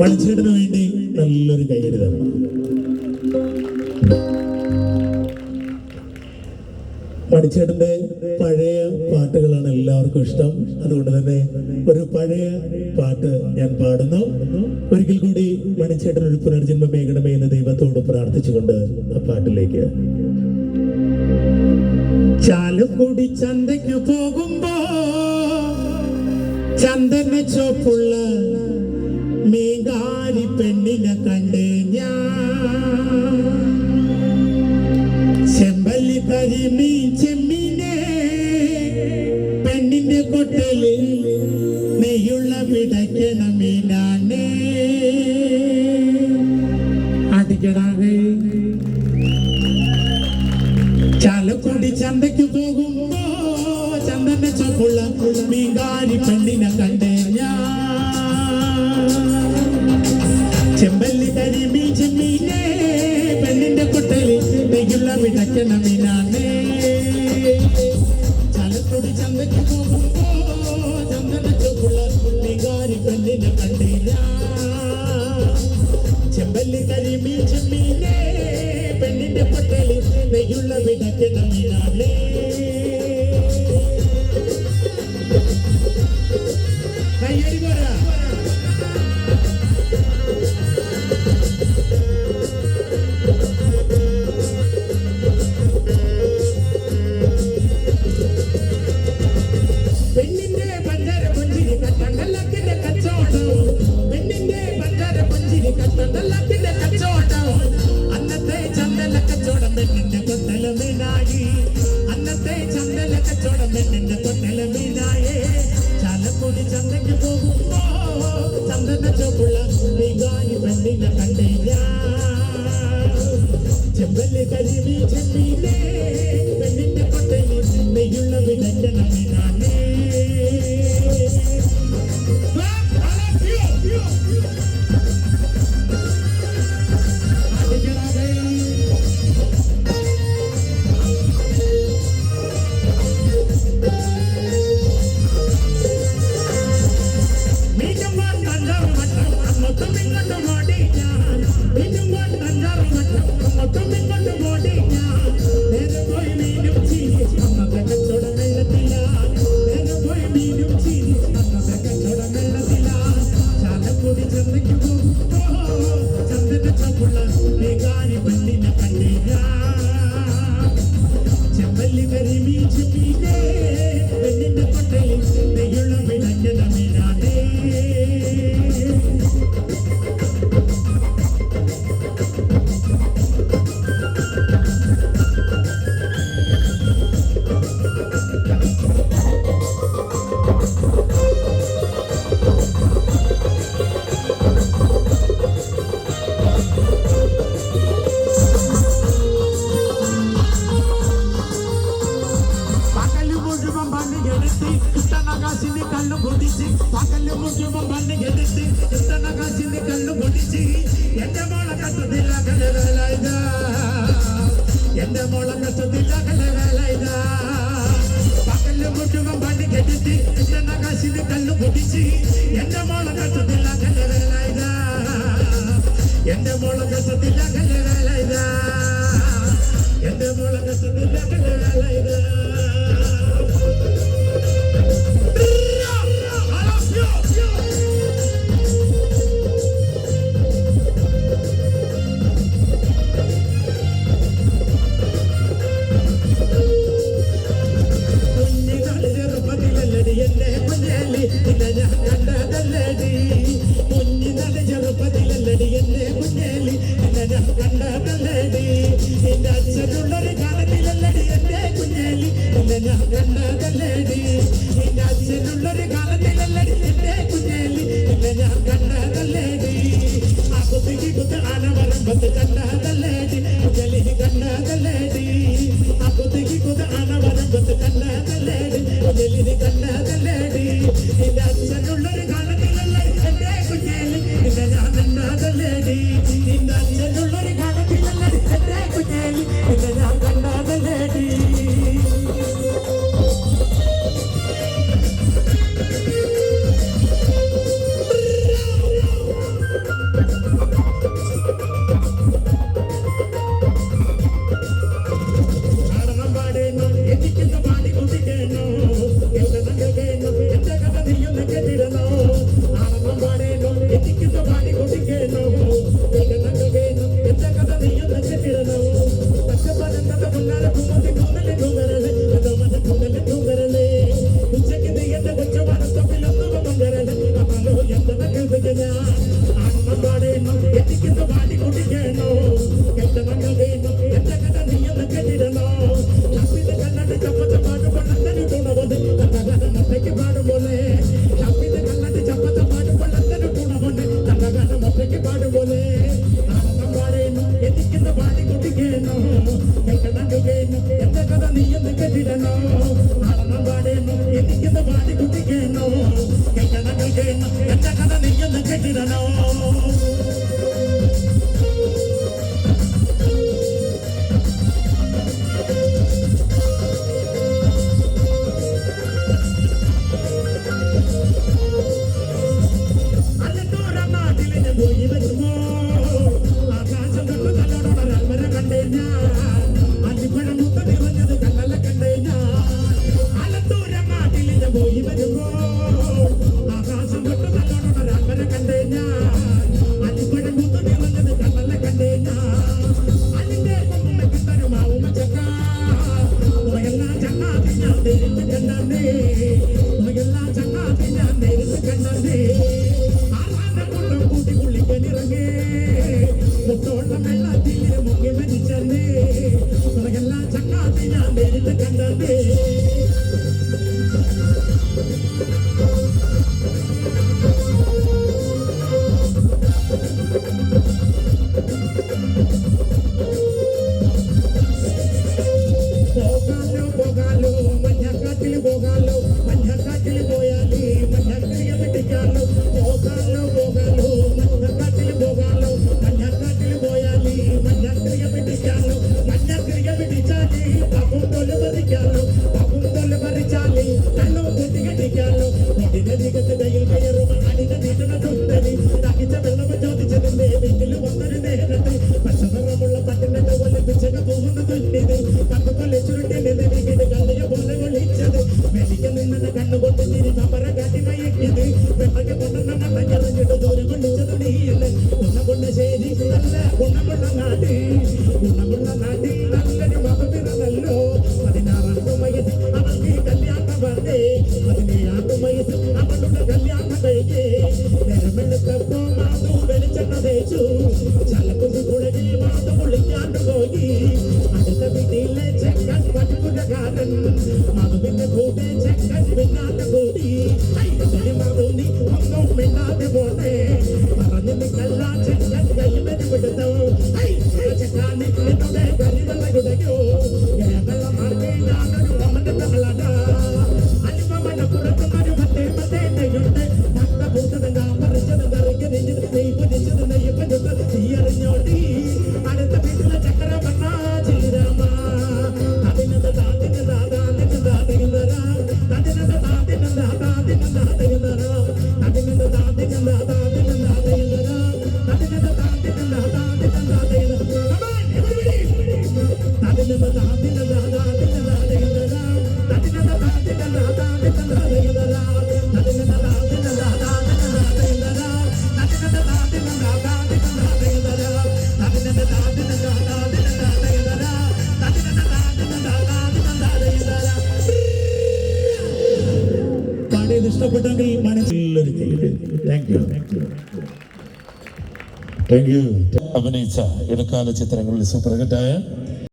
മണിച്ചേട്ടന് വേണ്ടി നല്ലൊരു കയ്യടി തരണം മണിച്ചേട്ടന്റെ പഴയ പാട്ടുകളാണ് എല്ലാവർക്കും ഇഷ്ടം. അതുകൊണ്ട് തന്നെ ഒരു പഴയ പാട്ട് ഞാൻ പാടുന്നു. ഒരിക്കൽ കൂടി മണിച്ചേട്ടൻ ഒരു പുനർജന്മം മേഘണമേ എന്ന് ദൈവത്തോട് പ്രാർത്ഥിച്ചുകൊണ്ട് ആ പാട്ടിലേക്ക്. ചാലക്കുടി ചന്തയ്ക്ക് പോകുമ്പോ ചന്ദന ചോപ്പുള്ള മേഘാരി പെണ്ണിനെ കണ്ട് ഞാൻ. ചെമ്പല്ലി കരിമീൻ ചെമ്മീനെ പെണ്ണിന്റെ കൊട്ടലിൽ നെയ്യുള്ള വിടയ്ക്കണ മീനാണേ. അടിക്കടാകെ ചാലക്കുടി ചന്തയ്ക്ക് പോകുമ്പോ ചന്ദന ചപ്പുള്ള മീങ്കാരി പെണ്ണിനെ കണ്ടേ. മീനാണ് ചാലക്കുടി ചന്തയ്ക്ക് പോകുമ്പോ ചന്ദന ചപ്പുള്ള മീങ്കാരി പെണ്ണിനെ കണ്ടേ ഞാൻ ചെമ്പല്ലി കരിമീ ചെമ്മീനെ പെണ്ണിന്റെ പട്ടലി നെയ്യുള്ള വിടക്കണ മീനാണേ കയ്യടി ചന്ദന നിന്റെ കൊട്ടല മീനായേ ചാലക്കുടി ചന്തയ്ക്ക് പോകുമ്പോ ചന്ദന ചോപ്പുള്ള മീകാരി പെണ്ണിനെ കണ്ടില്ല ചെമ്പല്ലി കരിമീ ചെമ്മീനെ പൊടിച്ച് എന്റെ മോളെ കത്തതില്ല കലവേല ഇതാ എന്റെ മോളെ കത്തതില്ല കലവേല ഇതാ പകൽ മുഴുവൻ പണിയെടുത്ത് കിട്ടണകാശിന് കള്ളു പൊടിച്ച് എന്റെ മോളെ കത്തതില്ല കലവേല ഇതാ എന്റെ മോളെ കത്തതില്ല കലവേല ഇതാ എന്റെ മോളെ കത്തതില്ല കലവേല ഇതാ കുഞ്ഞിനാൾ ഞാൻ കണ്ടതല്ലടി നിന്റെ അച്ഛനുള്ളൊരു കാലത്തിലല്ലടി എന്നെ കുഞ്ഞേലി. ഞാൻ കണ്ടതല്ലടി ആ കുത്തിക്ക് കുത്ത് ആന വരമ്പത്ത് കണ്ടതല്ലടി കുഞ്ഞലി കണ്ടതല്ലടി ആ കുത്തിക്ക് കുത്ത് ആന വരമ്പത്ത് കണ്ടതല്ലടി കിടന്നുകേനു എന്റെ കഥ നീ എന്ന് കെട്ടിടണോ നടന്ന പാടേനു എനിക്കിന്ന് പാടി കുട്ടിക്കേനോ കിടന്നുകേനു എന്റെ കഥ നീ എന്ന് കെട്ടിടണോ ഓടി വരുമ്പോൾ ആകാശം വിട്ട് നല്ലോണം രാത്രി കണ്ടേ ഞാൻ അലിപ്പഴം കുത്തു നിന്നത് കണ്ണല്ല കണ്ടേ ഞാൻ അതിന്റെ കൊമ്പുമ്മയ്ക്ക് തരുമാ ഉമ്മച്ചക്ക ഉറയെല്ലാം ചങ്ങാതി ഞാൻ നേരിട്ട് കണ്ടേ ഉറയെല്ലാം ചങ്ങാതി ഞാൻ നേരിട്ട് കണ്ടേ ആറാന്റെ കൊണ്ടം കൂട്ടി കുള്ളിക്കലിറങ്ങേ മുട്ടോളം വെള്ളത്തിൽ മുങ്ങി മരിച്ചല്ലേ ഉറയെല്ലാം ചങ്ങാതി ഞാൻ നേരിട്ട് കണ്ടേ the Hey! You thank you അഭിനയിച്ച ഇടക്കാല ചിത്രങ്ങളിൽ സുപ്രകട്ടായ